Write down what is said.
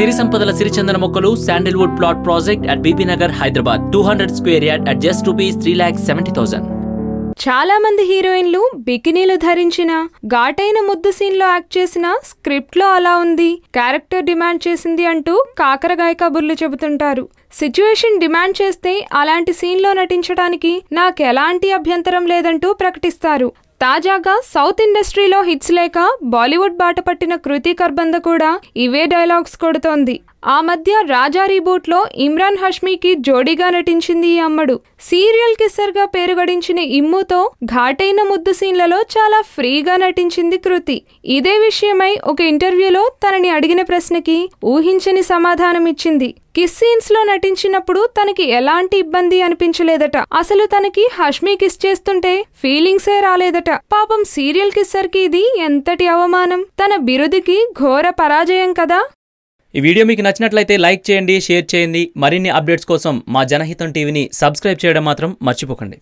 సిరి సంపదల సిరిచందన మొక్కలు sandalwood plot project at BB Nagar Hyderabad two hundred square yard at just rupees three lakh seventy thousand చాలా మంది హీరోయిన్లు బికినీలు ధరించిన ఘాటైన ముద్దు సీన్లో యాక్ట్ చేసిన స్క్రిప్ట్లో అలా ఉంది. క్యారెక్టర్ డిమాండ్ చేసింది అంటూ కాకరగాయ కబుర్లు చెబుతుంటారు. సిచ్యువేషన్ డిమాండ్ చేస్తే అలాంటి సీన్లో నటించడానికి నాకెలాంటి అభ్యంతరం లేదంటూ ప్రకటిస్తారు. తాజాగా సౌత్ ఇండస్ట్రీలో హిట్స్ లేక బాలీవుడ్ బాట పట్టిన కృతి కర్బంద కూడా ఇవే డైలాగ్స్ కొడుతోంది. ఆ మధ్య రాజా రీబూట్లో ఇమ్రాన్ హష్మీకి జోడీగా నటించింది ఈ అమ్మడు. సీరియల్ కిస్సర్గా పేరు గడించిన ఇమ్ముతో ఘాటైన ముద్దు సీన్లలో చాలా ఫ్రీగా నటించింది కృతి. ఇదే విషయమై ఒక ఇంటర్వ్యూలో తనని అడిగిన ప్రశ్నకి ఊహించని సమాధానం ఇచ్చింది కిస్ సీన్స్లో నటించినప్పుడు తనకి ఎలాంటి ఇబ్బంది అనిపించలేదట. అసలు తనకి హష్మి కిస్ చేస్తుంటే ఫీలింగ్సే రాలేదట. పాపం సీరియల్ కిస్సర్కి ఇది ఎంతటి అవమానం? తన బిరుదుకి ఘోర పరాజయం కదా? ఈ వీడియో మీకు నచ్చినట్లయితే లైక్ చేయండి షేర్ చేయండి. మరిన్ని అప్డేట్స్ కోసం మా జనహితం టీవీని సబ్స్క్రైబ్ చేయడం మాత్రం మర్చిపోకండి.